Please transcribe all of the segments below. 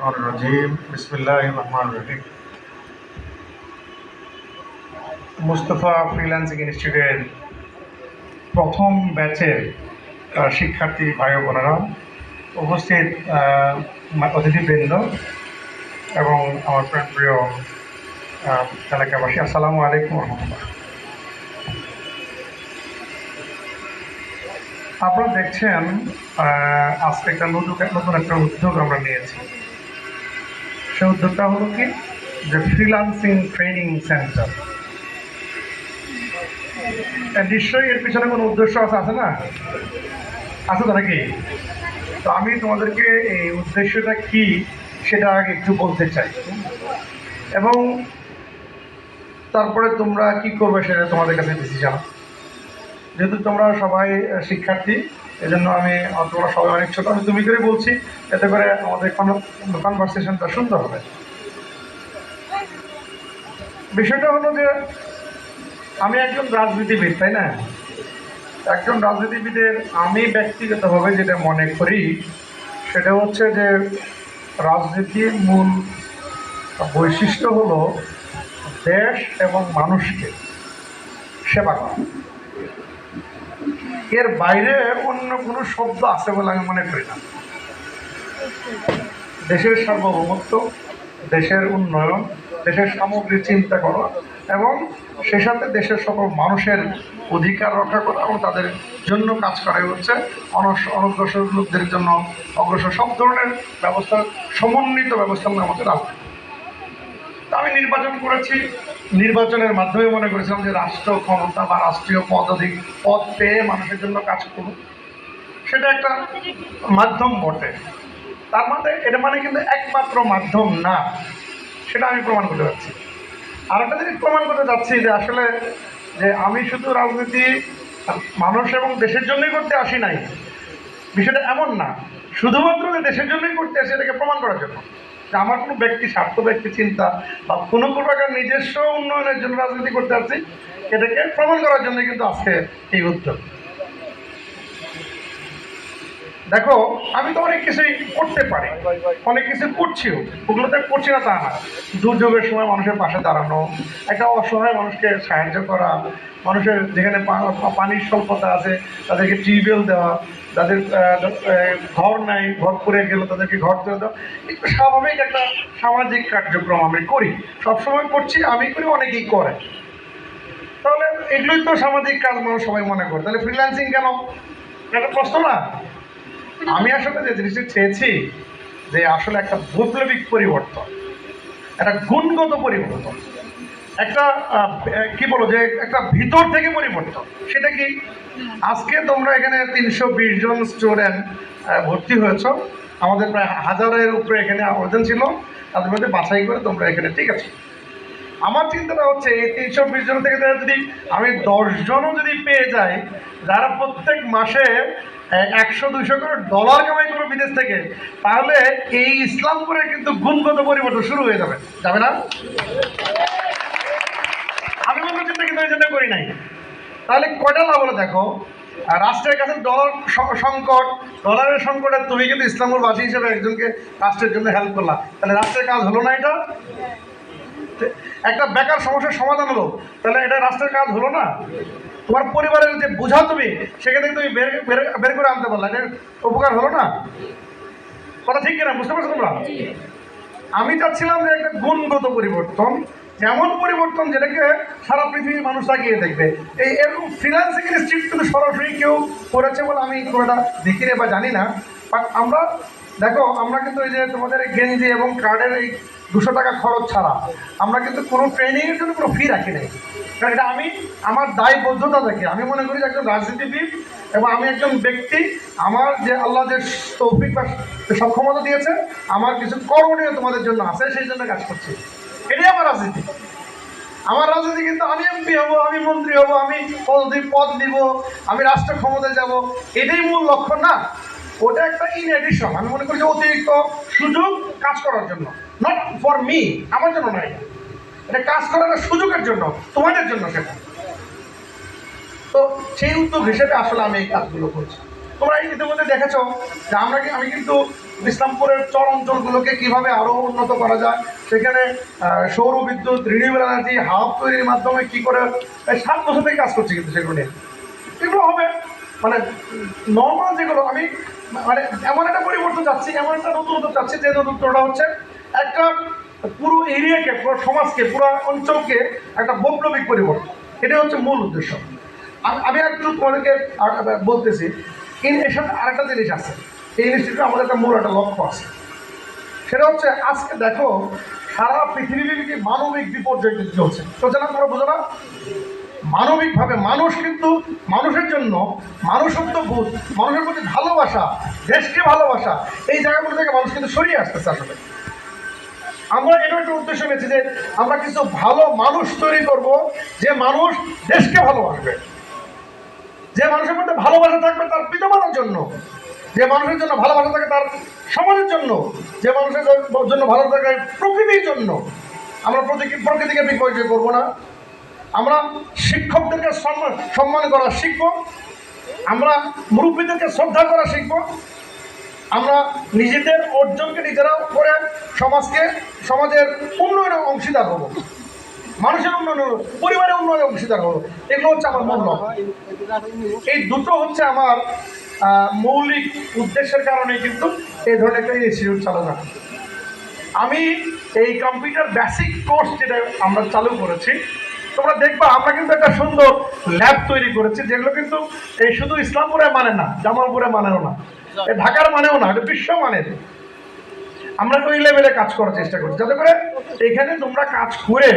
الشيطان الرجيم بسم الله الرحمن الرحيم Mustafa freelancing ইনস্টিটিউটের প্রথম ব্যাচের আহ, শিক্ষার্থী ভাই ও বোনেরা উপস্থিত আহ, মা- অতিথিবৃন্দ এবং আমার প্রাণ প্রিয় আহ, এলাকাবাসী আসসালামু আলাইকুম রহমতুল্লাহ আপনারা দেখছেন আহ, আজকে একটা নতুন নতুন একটা উদ্যোগ আমরা নিয়েছি সে উদ্যোগটা হলো কি? যে ফ্রিলান্সিং ট্রেনিং সেন্টার নিশ্চয়ই এর পিছনে কোনো উদ্দেশ্য আছে আছে না? আছে তো নাকি? তো আমি তোমাদেরকে এই উদ্দেশ্যটা কি সেটা আগে একটু বলতে চাই। এবং তারপরে তোমরা কি করবে সেটা তোমাদের কাছে ডিসিশন যেহেতু তোমরা সবাই শিক্ষার্থী এজন্য আমি তোমরা সবাই অনেক ছোট, আমি তুমি করে বলছি, এতে করে আমাদের কনভারসেশনটা সুন্দর হবে। বিষয়টা হলো যে, আমি একজন রাজনীতিবিদ, তাই না? একজন রাজনীতিবিদের আমি ব্যক্তিগতভাবে যেটা মনে করি, সেটা হচ্ছে যে, রাজনীতির মূল বৈশিষ্ট্য হলো দেশ এবং মানুষকে সেবা করা। এর বাইরে অন্য কোনো শব্দ আছে বলে আমি মনে করি না। দেশের সার্বভৌমত্ব, দেশের উন্নয়ন, দেশের সামগ্রিক চিন্তা করা এবং সে সাথে দেশের সকল মানুষের অধিকার রক্ষা করা এবং তাদের জন্য কাজ করাই হচ্ছে। অনগ্রসর লোকদের জন্য অগ্রসর সব ধরনের ব্যবস্থা, সমন্বিত ব্যবস্থা হচ্ছে রাজনীতি আমি নির্বাচন করেছি। নির্বাচনের মাধ্যমে মনে করেছিলাম যে রাষ্ট্র ক্ষমতা বা রাষ্ট্রীয় পদাধিক পদ পেয়ে মানুষের জন্য কাজ করুন সেটা একটা মাধ্যম বটে। তার মধ্যে এটা মানে কিন্তু একমাত্র মাধ্যম না, সেটা আমি প্রমাণ করতে পারছি। আর একটা জিনিস প্রমাণ করতে যাচ্ছি যে আসলে যে আমি শুধু রাজনীতি মানুষ এবং দেশের জন্যই করতে আসি নাই। বিষয়টা এমন না। শুধুমাত্র যে দেশের জন্যই করতে আসি এটাকে প্রমাণ করার জন্য। আমার কোনো ব্যক্তি স্বার্থ, ব্যক্তি চিন্তা বা কোনো প্রকার নিজস্ব উন্নয়নের জন্য রাজনীতি করতে আসছি এটাকে প্রমাণ করার জন্য কিন্তু আজকে এই উদ্যোগ। দেখো আমি তো অনেক কিছুই করতে পারি। অনেক কিছু করছিও ওগুলোতে করছি না তা না। দুর্যোগের সময় মানুষের পাশে দাঁড়ানো একটা অসহায় মানুষকে সাহায্য করা মানুষের যেখানে পানির স্বল্পতা আছে তাদেরকে টিউবওয়েল দেওয়া আহ, ঘর নাই ঘর করে গেল তাদেরকে ঘর করে দেওয়া। একটু স্বাভাবিক একটা সামাজিক কার্যক্রম আমি করি। সবসময় করছি আমি করি অনেকেই করে। তাহলে এগুলোই তো সামাজিক কাজ মানুষ সবাই মনে করে। তাহলে ফ্রিল্যান্সিং কেন? একটা প্রশ্ন না। আমি আসলে যে জিনিসটা চেয়েছি যে আসলে একটা বৈপ্লবিক পরিবর্তন একটা গুণগত পরিবর্তন একটা কি বলো যে একটা ভিতর থেকে পরিবর্তন। সেটা কি? আজকে তোমরা এখানে তিনশো বিশ জন স্টুডেন্ট ভর্তি হয়েছ। আমাদের প্রায় হাজারের উপরে এখানে আবেদন ছিল। তাদের মধ্যে বাছাই করে তোমরা এখানে ঠিক আছে? আমার চিন্তাটা হচ্ছে এই তিনশো বিশ জন থেকে যদি আমি দশজনও যদি পেয়ে যাই যারা প্রত্যেক মাসে একশো দুশো করে ডলার কামাই করবে বিদেশ থেকে, তাহলে এই ইসলামপুরে কিন্তু গুণগত পরিবর্তন শুরু হয়ে যাবে। যাবে না? আমি অন্য চিন্তা কিন্তু জন্য করি নাই। তাহলে কয়টা লাভ হলো দেখো? রাষ্ট্রের কাছে ডলার সংকট ডলারের সংকটে তুমি কিন্তু ইসলামপুর বাসী হিসেবে একজনকে রাষ্ট্রের জন্য হেল্প করলা। তাহলে রাষ্ট্রের কাজ হলো না এটা? একটা বেকার সমস্যার সমাধান হলো। তাহলে এটা রাষ্ট্রের কাজ হলো না? তোমার পরিবারের যে বোঝা তুমি সেখান থেকে তুমি বের করে আনতে পারলা। এটা উপকার হলো না? কথা ঠিক কিনা? বুঝতে পারছ তোমরা? আমি চাচ্ছিলাম যে একটা গুণগত পরিবর্তন এমন পরিবর্তন যেটাকে সারা পৃথিবীর মানুষ তাকিয়ে দেখবে। এই এরকম ফিনান্সিং ইনস্টিটিউট কিন্তু সরাসরি কেউ করেছে বলে আমি একটা দেখি না বা জানি না। বাট আমরা দেখো আমরা কিন্তু এই যে তোমাদের গেঞ্জি এবং কার্ডের এই দুশো টাকা খরচ ছাড়া। আমরা কিন্তু কোনো ট্রেনিংয়ের জন্য কোনো ফি রাখি নাই। কারণ এটা আমি, আমার দায়বদ্ধতা থেকে আমি মনে করি একজন রাজনীতিবিদ এবং আমি একজন ব্যক্তি, আমার যে আল্লাহ যে তৌফিক বা সক্ষমতা দিয়েছে, আমার কিছু করণীয় তোমাদের জন্য আছে, সেই জন্য কাজ করছি। এটাই আমার রাজনীতি। আমার রাজনীতি কিন্তু আমি এমপি হব, আমি মন্ত্রী হব, আমি পদ নিব, আমি রাষ্ট্র ক্ষমতায় যাব, এটাই মূল লক্ষ্য না। ওটা একটা ইন এডিশন আমি মনে করি যে অতিরিক্ত সুযোগ কাজ করার জন্য নট ফর মি আমার জন্য নয় এটা কাজ করার সুযোগের জন্য, তোমাদের জন্য সেটা। তো সেই উদ্যোগ হিসেবে আসলে আমি এই কাজগুলো করছি। তোমরা ইতিমধ্যে দেখেছ যে আমরা কি- আমি কিন্তু ইসলামপুরের চর অঞ্চলগুলোকে কীভাবে আরও উন্নত করা যায়, সেখানে সৌর বিদ্যুৎ রিনিউয়েবল এনার্জি হাব তৈরির মাধ্যমে কী করে সাত বছর থেকে কাজ করছি কিন্তু সেগুলো নিয়ে। এগুলো হবে মানে নর্মাল যেগুলো, আমি মানে এমন একটা পরিবর্তন চাচ্ছি এমন একটা নতুনত্ব চাচ্ছি যে নতুনত্বটা হচ্ছে একটা পুরো এরিয়াকে, পুরো সমাজকে, পুরো অঞ্চলকে একটা বৈপ্লবিক পরিবর্তন। এটাই হচ্ছে মূল উদ্দেশ্য। আমি- একটু তোমাদেরকে বলতেছি এর সাথে আরেকটা জিনিস আছে। এই ইনস্টিটিউটে আমাদের একটা মূল একটা লক্ষ্য আছে। সেটা হচ্ছে, আজকে দেখো সারা পৃথিবীব্যাপী মানবিক বিপর্যয় চলছে চলছে না তোমরা বুঝো না? মানবিকভাবে মানুষ কিন্তু মানুষের জন্য মানুষত্ব বোধ মানুষের প্রতি ভালোবাসা, দেশকে ভালোবাসা, এই জায়গাগুলো থেকে মানুষ কিন্তু সরিয়ে আসতেছে আসলে। আমরা এটা একটা উদ্দেশ্য নিয়েছি যে আমরা কিছু ভালো মানুষ তৈরি করব যে মানুষ দেশকে ভালোবাসবে। যে মানুষের মধ্যে ভালোবাসা থাকবে তার পিতামাতার জন্য। যে মানুষের জন্য ভালোবাসা থাকে তার সমাজের জন্য। যে মানুষের জন্য ভালো থাকে প্রকৃতির জন্য। আমরা প্রকৃতি প্রকৃতিকে বিপর্যয় করব না। আমরা শিক্ষকদেরকে সম্মান করা শিখব। আমরা মুরব্বীদেরকে শ্রদ্ধা করা শিখব। আমরা নিজেদের অর্জনকে নিজেরা করে সমাজকে সমাজের উন্নয়নে অংশীদার হব। মানুষের উন্নয়ন পরিবারের উন্নয়নে অংশীদার হব। এগুলো হচ্ছে আমার মূল এই দুটো হচ্ছে আমার মৌলিক উদ্দেশ্যের কারণে কিন্তু এই ধরনের একটা ইনস্টিটিউট চালানো আমি এই কম্পিউটার বেসিক কোর্স যেটা আমরা চালু করেছি তোমরা দেখবা, আমরা কিন্তু একটা সুন্দর ল্যাব তৈরি করেছি, যেগুলো কিন্তু এই শুধু ইসলামপুরে মানে না, জামালপুরে মানেও না। ঢাকার মানেও না, এটা বিশ্ব মানের। আমরা ওই লেভেলে কাজ করার চেষ্টা করছি। যাতে করে এখানে তোমরা কাজ করে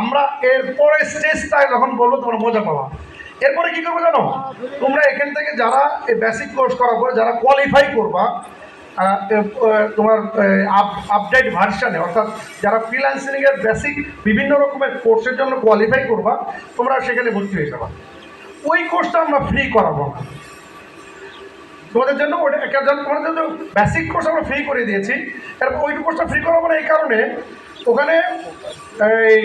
আমরা এরপরে স্টেজটা যখন বলব, তোমরা মজা পাবা। এরপরে কি করব জানো? তোমরা এখান থেকে যারা বেসিক কোর্স করার পরে যারা কোয়ালিফাই করবা তোমার আপডেট ভার্সানে অর্থাৎ যারা ফ্রিল্যান্সিং এর বেসিক বিভিন্ন রকমের কোর্সের জন্য কোয়ালিফাই করবা, তোমরা সেখানে ভর্তি হয়ে যাবা। ওই কোর্সটা আমরা ফ্রি করাবো না। তোমাদের জন্য ওটা তোমাদের জন্য বেসিক কোর্স আমরা ফ্রি করে দিয়েছি। এরপর ওই কোর্সটা ফ্রি করাবো না এই কারণে, ওখানে, এই,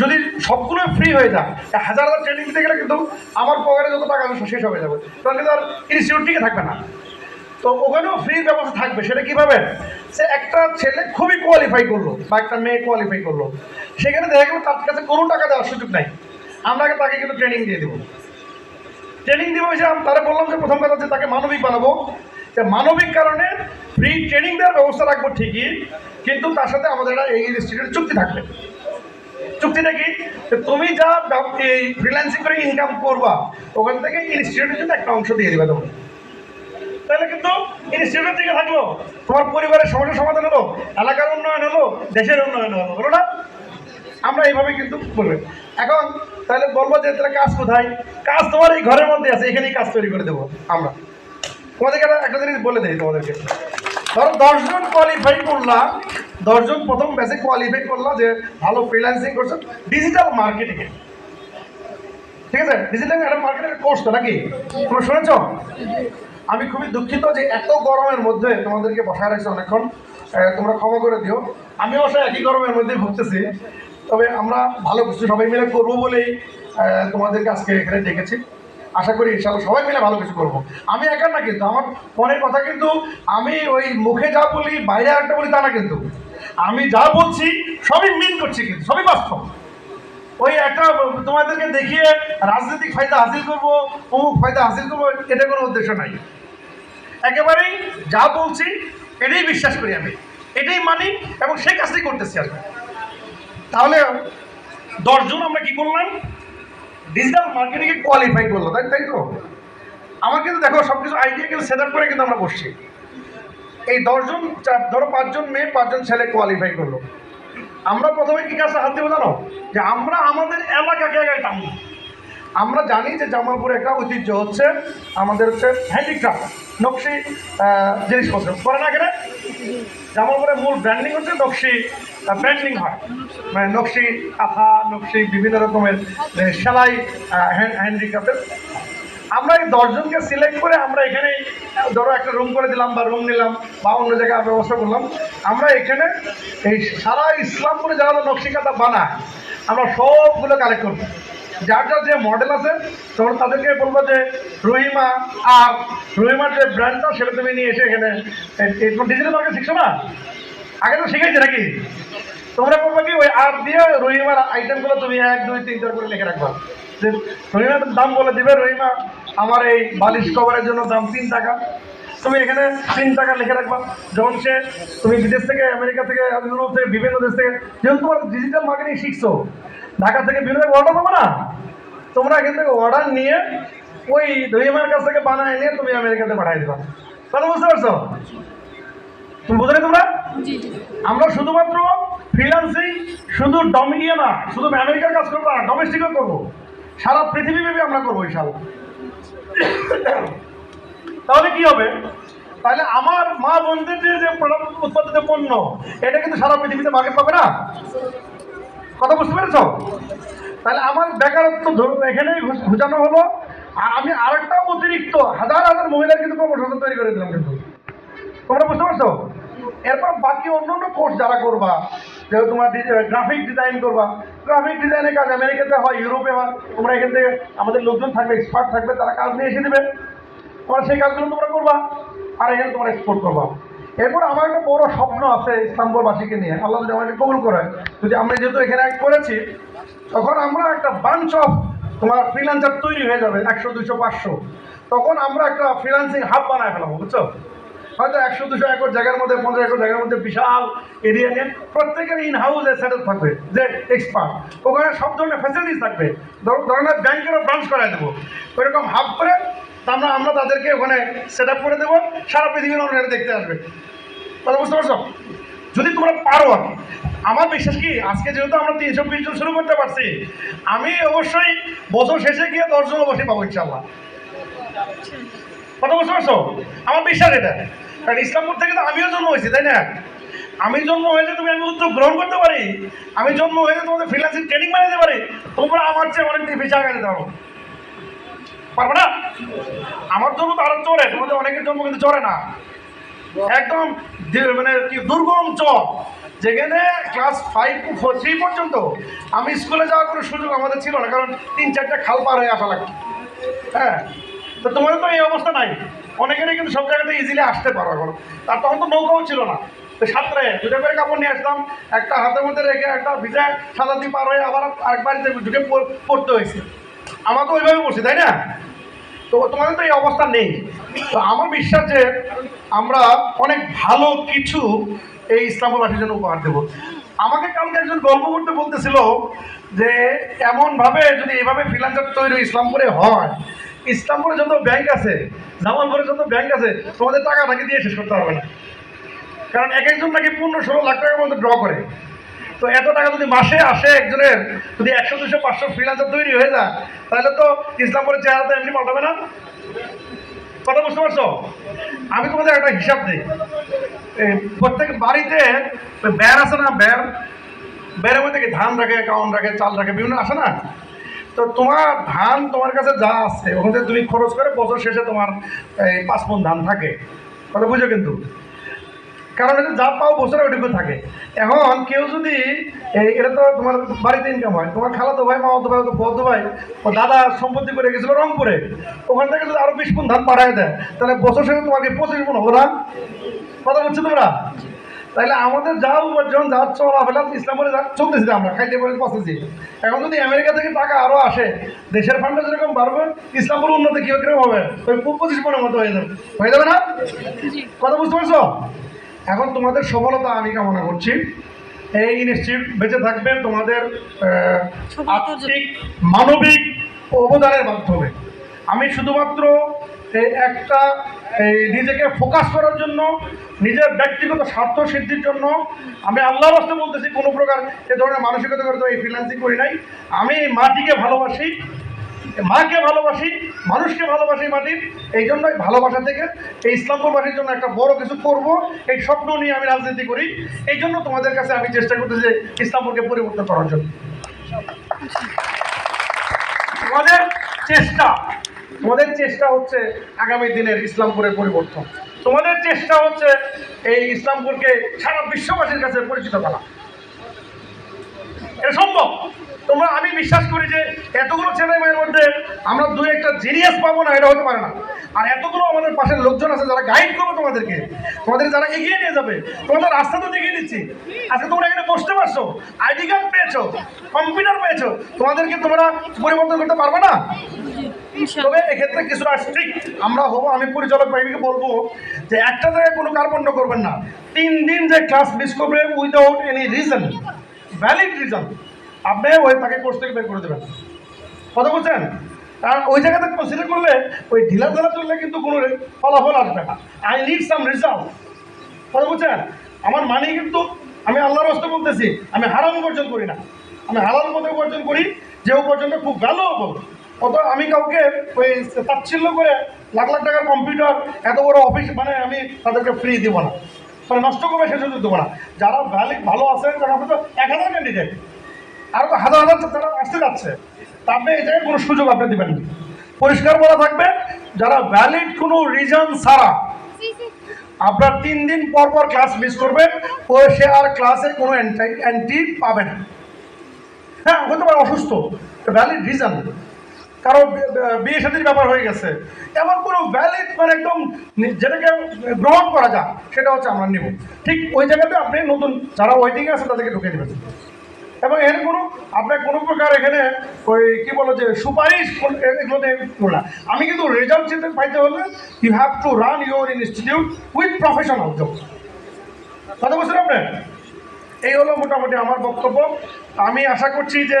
যদি সবগুলো ফ্রি হয়ে যায় হাজার হাজার ট্রেনিং দিতে গেলে কিন্তু আমার পকেটে যত টাকা শেষ হয়ে যাবে। তখন কিন্তু আর ইনস্টিটিউট থাকবে না। তো ওখানেও ফ্রি ব্যবস্থা থাকবে, সেটা কীভাবে? সে একটা ছেলে খুবই কোয়ালিফাই করল বা একটা মেয়ে কোয়ালিফাই করল। সেখানে দেখা গেলো তার কাছে কোনো টাকা দেওয়ার সুযোগ নাই। আমরা তাকে কিন্তু ট্রেনিং দিয়ে দেবো। ট্রেনিং দিব আমি, তারা বললাম যে প্রথম কথা হচ্ছে তাকে মানবিক বানাবো। যে মানবিক কারণে ফ্রি ট্রেনিং দেওয়ার ব্যবস্থা রাখব ঠিকই, কিন্তু তার সাথে আমাদের একটা এই ইনস্টিটিউটের চুক্তি থাকবে। চুক্তিটা কি? যে তুমি যা এই ফ্রিল্যান্সিং করে ইনকাম করবা, ওখান থেকে ইনস্টিটিউটের জন্য একটা অংশ দিয়ে দেবে তোমার তাহলে কিন্তু ইনস্টিটিউট থেকে থাকল। তোমার পরিবারের সমস্যার সমাধান হলো, এলাকার উন্নয়ন হলো, দেশের উন্নয়ন হলো হলো না? আমরা এইভাবে কিন্তু বলবে। এখন তাহলে বলব যে তাহলে কাজ কোথায়? কাজ তোমার এই ঘরের মধ্যে আছে, এখানেই কাজ তৈরি করে দেবো আমরা। তোমাদেরকে একটা- জিনিস বলে দিই তোমাদেরকে। ধরো দশজন কোয়ালিফাই করলাম দশজন প্রথম ব্যাচে কোয়ালিফাই করলাম যে ভালো ফ্রিল্যান্সিং করছে ডিজিটাল মার্কেটিংয়ে ঠিক আছে? ডিজিটাল একটা কোর্স তো নাকি? তোমরা শুনেছ? আমি খুবই দুঃখিত যে এত গরমের মধ্যে তোমাদেরকে বসায় রাখছি অনেকক্ষণ। তোমরা ক্ষমা করে দিও। আমি অবশ্য একই গরমের মধ্যে ভুগতেছি। তবে আমরা ভালো কিছু সবাই মিলে করব বলেই তোমাদেরকে আজকে এখানে ডেকেছি। আশা করি ইনশাল্লাহ সবাই মিলে ভালো কিছু করব। আমি একা না কিন্তু, আমার মনের কথা কিন্তু আমি ওই মুখে যা বলি, বাইরে একটা বলি তা না কিন্তু। আমি যা বলছি, সবই মিন করছি কিন্তু, সবই বাস্তব। ওই একটা তোমাদেরকে দেখিয়ে রাজনৈতিক ফায়দা হাসিল করব, অমুক ফায়দা হাসিল করব, এটা কোনো উদ্দেশ্য নাই। একেবারেই যা বলছি এটাই বিশ্বাস করি আমি। এটাই মানি এবং সেই কাজটাই করতেছি কি। তাহলে দশজন আমরা কি করলাম? ডিজিটাল মার্কেটিংয়ে কোয়ালিফাই করল তাই তাই তো? আমার কিন্তু দেখো সব কিছু আইডিয়া কিন্তু সেট আপ করে কিন্তু আমরা বসছি। এই দশজন চার ধরো পাঁচজন মেয়ে, পাঁচজন ছেলে কোয়ালিফাই করল। আমরা প্রথমে কি কাজটা হাত দেবো জানো? যে আমরা আমাদের এলাকাকে আগে টানবো। আমরা জানি যে জামালপুরে একটা ঐতিহ্য হচ্ছে আমাদের হচ্ছে হ্যান্ডিক্রাফট নকশি জিনিসপত্র। করে না কেন? জামালপুরে মূল ব্র্যান্ডিং হচ্ছে নকশি ব্র্যান্ডিং হয়। মানে নকশি কাঁথা নকশি বিভিন্ন রকমের সেলাই হ্যান্ডিক্রাফটের আমরা এই দশজনকে সিলেক্ট করে আমরা এখানে ধরো একটা রুম করে দিলাম বা রুম নিলাম বা অন্য জায়গায় ব্যবস্থা করলাম। আমরা এখানে এই সারা ইসলামপুরে যারা নকশি কাঁথা বানায়, আমরা সবগুলো কালেক্ট করব। যার যার যে মডেল আছে তোমরা তাদেরকে বলব যে, রহিমা আর রহিমার যে ব্র্যান্ডটা সেটা তুমি নিয়ে এসে এখানে ডিজিটাল মার্কেট শিখছো না? আগে তো শিখেছি নাকি? তোমরা বলব কি, ওই আর দিয়ে রহিমার আইটেমগুলো তুমি এক, দুই, তিন, চার করে লিখে রাখবা। যে রহিমার দাম বলে দিবে, রহিমা, আমার এই বালিশ কভারের জন্য দাম তিন টাকা। তুমি এখানে তিন টাকা লিখে রাখবা। যখন সে তুমি বিদেশ থেকে, আমেরিকা থেকে, ইউরোপ থেকে, বিভিন্ন দেশ থেকে, যেহেতু তোমার ডিজিটাল মার্কেটিং শিখছো ঢাকা থেকে বিভিন্ন অর্ডার পাবো না? তোমরা এখান থেকে অর্ডার নিয়ে ওই রহিমার কাছ থেকে বানায় নিয়ে তুমি আমেরিকাতে পাঠাই দিবা। কথা বুঝতে পারছ? তুমি বুঝলে তোমরা? আমরা শুধুমাত্র ফ্রিল্যান্সিং শুধু ডমিনিয়ে না শুধু আমেরিকার কাজ করব না ডোমেস্টিকও করব। সারা পৃথিবীব্যাপী আমরা করব ইনশাল্লাহ। তাহলে কি হবে? তাহলে আমার মা বোনদের যে প্রোডাক্ট উৎপাদিত পণ্য এটা কিন্তু সারা পৃথিবীতে মার্কেট পাবে না? কথা বুঝতে পেরেছ? তাহলে আমার বেকারত্ব ধরুন, এখানেই ঘুচানো হলো। আর আমি আরেকটা অতিরিক্ত হাজার হাজার মহিলার কিন্তু কর্মসংস্থান তৈরি করে দিলাম কিন্তু। তোমরা বুঝতে পারছ? এরপর বাকি অন্য অন্য কোর্স যারা করবা, যেহেতু তোমার গ্রাফিক ডিজাইন করবা গ্রাফিক ডিজাইনের কাজ আমেরিকাতে হয়, ইউরোপে হয়, তোমরা এখান থেকে আমাদের লোকজন থাকবে এক্সপার্ট থাকবে, তারা কাজ নিয়ে এসে দেবে। তোমরা সেই কাজগুলো তোমরা করবা, আর এখানে তোমরা এক্সপোর্ট করবা। এরপর আমার একটা বড় স্বপ্ন আছে ইসলামপুরবাসীকে নিয়ে, আল্লাহ যদি আমাকে কবুল করে যদি আমরা যেহেতু এখানে এক করেছি, তখন আমরা একটা বাঞ্চ অফ তোমার ফ্রিল্যান্সার তৈরি হয়ে যাবে, একশো, দুশো, পাঁচশো। তখন আমরা একটা ফ্রিল্যান্সিং হাব বানায় ফেলাবো, বুঝছ? হয়তো একশো, দুশো একর জায়গার মধ্যে পনেরো একর জায়গার মধ্যে বিশাল এরিয়া নিয়ে প্রত্যেকের ইন হাউসে সেটেল থাকবে, যে এক্সপার্ট ওখানে সব ধরনের ফ্যাসিলিটিস থাকবে। ধর- ধরনের ব্যাংকেরও ব্রাঞ্চ করাই দেবো। ওইরকম হাব করে আমরা আমরা তাদেরকে ওখানে সেট করে দেবো, সারা পৃথিবীর অন্য দেখতে আসবে। কথা বুঝতে পারছ? যদি তোমরা পারো আমার বিশ্বাস কি, আজকে যেহেতু আমরা তিনশো বিশ জন শুরু করতে পারছি, আমি অবশ্যই বছর শেষে গিয়ে দশজন অবশ্যই পাবো ইনশাল্লাহ কথা বুঝতে পারছ? আমার বিশ্বাস এটা। কারণ ইসলামপুর থেকে তো আমিও জন্ম হয়েছি, তাই না? আমি জন্ম হয়েছে তুমি আমি উদ্যোগ গ্রহণ করতে পারি। আমি জন্ম হয়েছে তোমাদের ফ্রিল্যান্সিং ট্রেনিং বানাতে পারি। তোমরা আমার চেয়ে অনেক বেশি আগে যেতে পারো। পারব না? আমার জন্য তো আরও চড়ে, তোমাদের অনেকের জন্ম কিন্তু চড়ে না। একদম মানে কি দুর্গম চক যেখানে class five two four three পর্যন্ত আমি স্কুলে যাওয়ার কোনো সুযোগ আমাদের ছিল না, কারণ তিন, চারটা খাল পার হয়ে আসা লাগতো। হ্যাঁ? তো তোমাদের তো এই অবস্থা নাই। অনেকেরই কিন্তু সব জায়গাতে ইজিলি আসতে পারো এখন। তার তখন তো নৌকাও ছিল না। তো সাঁতরে দুটো করে কাপড় নিয়ে আসতাম একটা হাতের মধ্যে রেখে একটা ভিজা সাদা দিয়ে পার হয়ে আবার আরেক বাড়িতে ঢুকে পড়- পড়তে হয়েছে। আমার তো ওইভাবে পড়ছি তাই না? তো তোমাদের তো এই অবস্থা নেই। তো আমার বিশ্বাস যে আমরা অনেক ভালো কিছু এই ইসলামবাসীর জন্য উপহার দেবো। আমাকে কালকে একজন গল্প করতে বলতেছিল যে, এমনভাবে যদি এভাবে ফ্রিলান্সার তৈরি ইসলামপুরে হয়, ইসলামপুরে যত ব্যাংক আছে, জামালপুরে যত ব্যাংক আছে, তোমাদের টাকা নাকি দিয়ে শেষ করতে হবে না। কারণ এক একজন নাকি পনেরো ষোলো লাখ টাকার মধ্যে ড্র করে। তো এত টাকা যদি মাসে আসে একজনের, যদি একশো, দুশো, পাঁচশো ফ্রিলান্সার তৈরি হয়ে যায়, তাহলে তো ইসলামপুরের চেহারা তো এমনি পাল্টাবে না? কথা বুঝতে পারছ? আমি তোমাদের একটা হিসাব দিই। প্রত্যেক বাড়িতে ব্যার আছে না ব্যার ব্যারের মধ্যে কি ধান রাখে, কাউন রাখে, চাল রাখে, বিভিন্ন আসে না? তো তোমার ধান তোমার কাছে যা আছে, ওখান থেকে তুমি খরচ করে বছর শেষে তোমার, এই পাঁচ মন ধান থাকে। কথা বুঝো কিন্তু? কারণ এটা যা পাও বছরে ওইটুকু থাকে। এখন কেউ যদি এটা তো তোমার বাড়িতে ইনকাম হয় তোমার খালাতো ভাই মামাতো ভাই বদ্ধ ভাই ও দাদা সম্পত্তি করে গেছিল রংপুরে ওখান থেকে যদি আরও বিশ গুণ ধান পাঠায় দেয় তাহলে বছর শেষে তোমাকে পঁচিশ গুণ হব না? কথা বলছো তোমরা? তাহলে আমাদের যা উপার্জন যা চলাফেরা ইসলামের যা চলতেছি আমরা খাইতে পারি পাচ্ছি এখন যদি আমেরিকা থেকে টাকা আরও আসে দেশের ফান্ডে যেরকম বাড়বে ইসলামপুর উন্নতি কী কীরকম হবে? ওই পঁচিশ গুণের মতো হয়ে যাবে। হয়ে যাবে না? কথা বুঝতে পারছ? এখন তোমাদের সফলতা আমি কামনা করছি। এই ইনস্টিটিউট বেঁচে থাকবে তোমাদের আর্থিক মানবিক অবদানের মাধ্যমে। আমি শুধুমাত্র একটা এই নিজেকে ফোকাস করার জন্য নিজের ব্যক্তিগত স্বার্থ সিদ্ধির জন্য আমি আল্লাহর রাস্তে বলতেছি কোনো প্রকার এ ধরনের মানসিকতা করে তো এই ফ্রিল্যান্সিং করি নাই। আমি এই মাটিকে ভালোবাসি। মাকে ভালোবাসি, মানুষকে ভালোবাসি মাটির এই জন্যই ভালোবাসা থেকে এই ইসলামপুরবাসীর জন্য একটা বড় কিছু করব, এই স্বপ্ন নিয়ে আমি রাজনীতি করি। এই জন্য তোমাদের কাছে আমি চেষ্টা করতেছি যে ইসলামপুরকে পরিবর্তন করার জন্য। তোমাদের চেষ্টা তোমাদের চেষ্টা হচ্ছে আগামী দিনের ইসলামপুরের পরিবর্তন। তোমাদের চেষ্টা হচ্ছে এই ইসলামপুরকে সারা বিশ্ববাসীর কাছে পরিচিত করা। এটা সম্ভব? তোমরা আমি বিশ্বাস করি যে এতগুলো ছেলে মেয়ের মধ্যে আমরা দু একটা জিনিয়াস পাবো না এটা হতে পারে না। আর এতগুলো আমাদের পাশের লোকজন আছে যারা গাইড করবে তোমাদেরকে। তোমাদের যারা এগিয়ে নিয়ে যাবে তোমাদের রাস্তা তো দেখিয়ে দিচ্ছি। আজকে তোমরা এখানে বসতে পারছ আইডি কার্ড পেয়েছ কম্পিউটার পেয়েছ তোমাদেরকে তোমরা পরিবর্তন করতে পারবে না? তবে এক্ষেত্রে কিছুটা স্ট্রিক্ট আমরা হব আমি পরিচালক বাহিনীকে বলব যে একটা জায়গায় কোনো কার্পণ্য করবেন না। তিন দিন যে ক্লাস মিস করবে without any reason valid reason আপনি ওই তাকে কোর্স থেকে বের করে দেবেন। কথা বলছেন? কারণ ওই জায়গাতে কনসিডার করলে ওই ঢিলা ঢালা চললে কিন্তু কোনো ফলাফল আসবে না। আই নিড সাম রেজাল্ট কথা বলছেন? আমার মানে কিন্তু আমি আল্লাহর রাস্তা বলতেছি, আমি হারাম উপার্জন করি না। আমি হালাল পথে উপার্জন করি, যে উপার্জনটা খুব ভ্যালুয়েবল অত আমি কাউকে ওই তাচ্ছিল্য করে লাখ লাখ টাকার কম্পিউটার এত বড় অফিস মানে আমি তাদেরকে ফ্রি দেবো না। মানে নষ্ট করবে সে সুযোগ দেবো না। যারা ভ্যালিড ভালো আছে তারা হয়তো এক হাজার ক্যান্ডিডেট আর হাজার হাজার তারা আসতে যাচ্ছে। তা আপনি এই জায়গায় কোনো সুযোগ আপনি দেবেন পরিষ্কার বলা থাকবে, যারা ভ্যালিড কোনো রিজন ছাড়া আপনার তিন দিন পর পর ক্লাস মিস করবেন ও সে আর ক্লাসে কোনো অ্যান্টি পাবে না। হ্যাঁ হতে পারে অসুস্থ ভ্যালিড রিজন কারও বিয়ে সাথীর ব্যাপার হয়ে গেছে। এমন কোনো ভ্যালিড মানে একদম যেটাকে গ্রহণ করা যায়, সেটা হচ্ছে আমরা নেব। ঠিক ওই জায়গাতে আপনি নতুন, যারা ওয়েটিংয়ে আছে, তাদেরকে ঢুকে দেবেন। এবং এর কোনো, আপনার কোনো প্রকার এখানে ওই কী বলো যে সুপারিশ এগুলোতে না। আমি কিন্তু রেজাল্ট চিন্তা পাইতে হলে you have to run your institute with professional job কথা বলছেন আপনার এই হলো মোটামুটি আমার বক্তব্য। আমি আশা করছি যে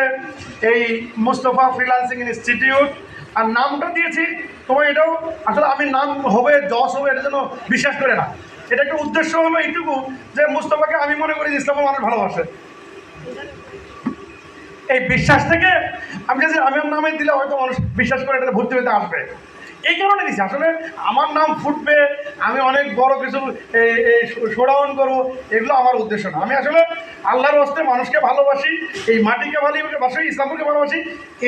এই মুস্তফা ফ্রিলান্সিং ইনস্টিটিউট আর নামটা দিয়েছি তোমার এটাও আসলে আমি নাম হবে দশ হবে, এটা যেন বিশ্বাস করে না। এটা একটা উদ্দেশ্য হলো এইটুকু যে মুস্তফাকে আমি মনে করি যে ইসলামের মানুষ ভালোবাসে। এই বিশ্বাস থেকে আমি কাছে আমি নামে দিলে হয়তো মানুষ বিশ্বাস করে এটাতে ভর্তি হতে আসবে। এই কারণে দিচ্ছি আসলে আমার নাম ফুটবে, আমি অনেক বড় কিছু শোডাউন করব, এগুলো আমার উদ্দেশ্য না। আমি আসলে আল্লাহর হস্তে মানুষকে ভালোবাসি, এই মাটিকে ভালোবাসি, ইসলামকে ভালোবাসি,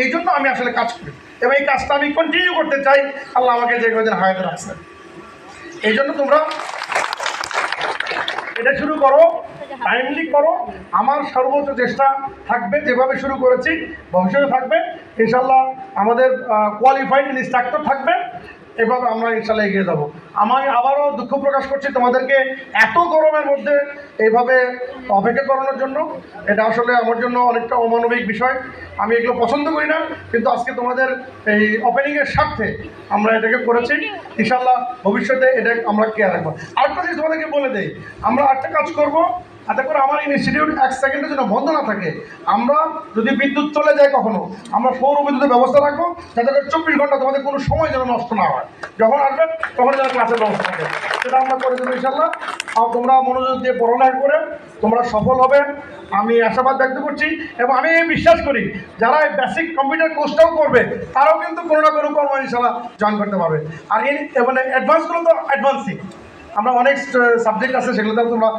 এই জন্য আমি আসলে কাজ করি। এবং এই কাজটা আমি কন্টিনিউ করতে চাই। আল্লাহ আমাকে যে কদিন হায়াতে রাখছে। এই জন্য তোমরা এটা শুরু করো। টাইমলি করো, আমার সর্বোচ্চ চেষ্টা থাকবে, যেভাবে শুরু করেছি, ভবিষ্যতে থাকবে। ইনশাল্লাহ আমাদের কোয়ালিফাইড ইনস্ট্রাক্টর থাকবে এভাবে আমরা ইনশাল্লাহ এগিয়ে যাব। আমি আবারও দুঃখ প্রকাশ করছি তোমাদেরকে এত গরমের মধ্যে এইভাবে অপেক্ষা করানোর জন্য। এটা আসলে আমার জন্য অনেকটা অমানবিক বিষয়। আমি এগুলো পছন্দ করি না, কিন্তু আজকে তোমাদের এই ওপেনিংয়ের স্বার্থে আমরা এটাকে করেছি। ইনশাল্লাহ ভবিষ্যতে এটা আমরা কেয়ার রাখব। আরেকটা জিনিস তোমাদেরকে বলে দেই, আমরা একটা কাজ করব। যাতে করে আমার ইনস্টিটিউট এক সেকেন্ডের জন্য বন্ধ না থাকে। আমরা যদি বিদ্যুৎ চলে যায় কখনো, আমরা সৌর বিদ্যুতের ব্যবস্থা রাখব যাতে করে চব্বিশ ঘণ্টা তোমাদের কোনো সময় যেন নষ্ট না হয়। যখন আসবে, তখন যেন ক্লাসের ব্যবস্থা থাকে। সেটা আমরা করে দেবো ইনশাল্লাহ আর তোমরা মনোযোগ দিয়ে পড়ালেখা করে তোমরা সফল হবে। আমি আশাবাদ ব্যক্ত করছি এবং আমি বিশ্বাস করি, যারা এই বেসিক কম্পিউটার কোর্সটাও করবে, তারাও কিন্তু কোনো না কোনো কর্ম ইনশাল্লাহ জয়েন করতে পারবে। আর এই মানে অ্যাডভান্সগুলো তো অ্যাডভান্সই আমরা অনেক সাবজেক্ট আছে সেগুলোতে তোমরা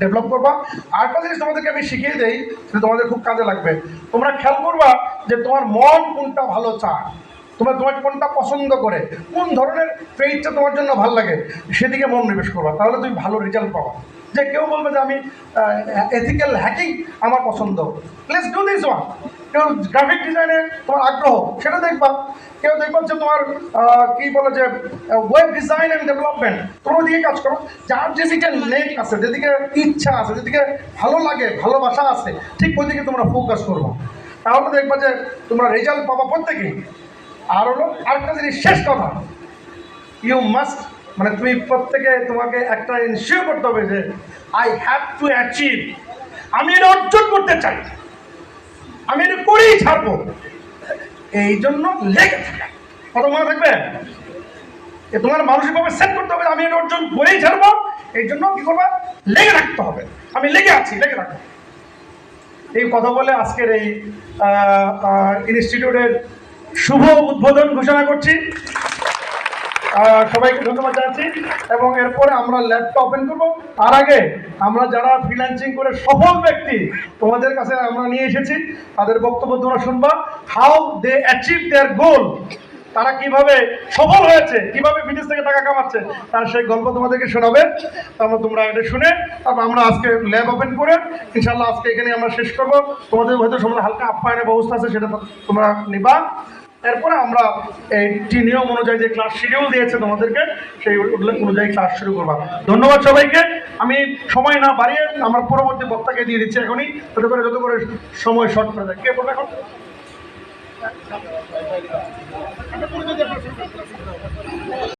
ডেভেলপ করবা। আর একটা জিনিস তোমাদেরকে আমি শিখিয়ে দেই, সেটা তোমাদের খুব কাজে লাগবে। তোমরা খেয়াল করবা যে তোমার মন কোনটা ভালো চায়, তোমার তোমার কোনটা পছন্দ করে, কোন ধরনের পেজটা তোমার জন্য ভালো লাগে, সেদিকে মন নিবেশ করবা, তাহলে তুমি ভালো রেজাল্ট পাবা। যে কেউ বলবে যে আমি এথিক্যাল হ্যাকিং আমার পছন্দ। প্লেস ডু দিস ওয়ান কেউ গ্রাফিক ডিজাইনে তোমার আগ্রহ, সেটা দেখবা। কেউ দেখবা যে তোমার কি বলে যে ওয়েব ডিজাইন অ্যান্ড ডেভেলপমেন্ট তোমরা ওদিকে কাজ করো। যার যেদিকে নেক আছে, যেদিকে ইচ্ছা আছে, যেদিকে ভালো লাগে, ভালোবাসা আছে, ঠিক ওইদিকে তোমরা ফোকাস করব। তাহলে দেখবা যে তোমরা রেজাল্ট পাবা প্রত্যেকেই। আর হলো আরেকটা জিনিস, শেষ কথা। ইউ মাস্ট মানে তুমি প্রত্যেকে তোমাকে একটা ইনশিওর করতে হবে যে আই হ্যাভ টু অ্যাচিভ আমি এটা অর্জন করতে চাই। আমি এটা করেই ছাড়বো। এই জন্য লেগে থাকা। কত মনে থাকবে? তোমার মানসিকভাবে সেট করতে হবে, আমি এটা অর্জন করেই ছাড়বো। এই জন্য কি করবে? লেগে রাখতে হবে। আমি লেগে আছি, লেগে রাখব এই কথা বলে আজকের এই ইনস্টিটিউটের শুভ উদ্বোধন ঘোষণা করছি। সবাইকে ধন্যবাদ জানাচ্ছি। এবং এরপরে আমরা ল্যাবটা ওপেন করব। তার আগে আমরা যারা ফ্রিল্যান্সিং করে সফল ব্যক্তি, তোমাদের কাছে আমরা নিয়ে এসেছি। তাদের বক্তব্য তোমরা শুনবা। হাউ দে অ্যাচিভ দেয়ার গোল তারা কীভাবে সফল হয়েছে? কীভাবে বিদেশ থেকে টাকা কামাচ্ছে? তার সেই গল্প তোমাদেরকে শোনাবে। তারপর তোমরা এটা শুনে, তারপর আমরা আজকে ল্যাব ওপেন করে ইনশাল্লাহ আজকে এখানে আমরা শেষ করব। তোমাদের হয়তো সময় হালকা আপ্যায়নের ব্যবস্থা আছে, সেটা তোমরা নিবা। এরপরে আমরা এই টি নিয়ম অনুযায়ী যে ক্লাস শিডিউল দিয়েছে তোমাদেরকে, সেই অনুযায়ী ক্লাস শুরু করবা। ধন্যবাদ সবাইকে। আমি সময় না বাড়িয়ে আমার পরবর্তী বক্তাকে দিয়ে দিচ্ছি এখনই, যত করে যত করে সময় শর্ট করে দেয় কে বলবে এখন?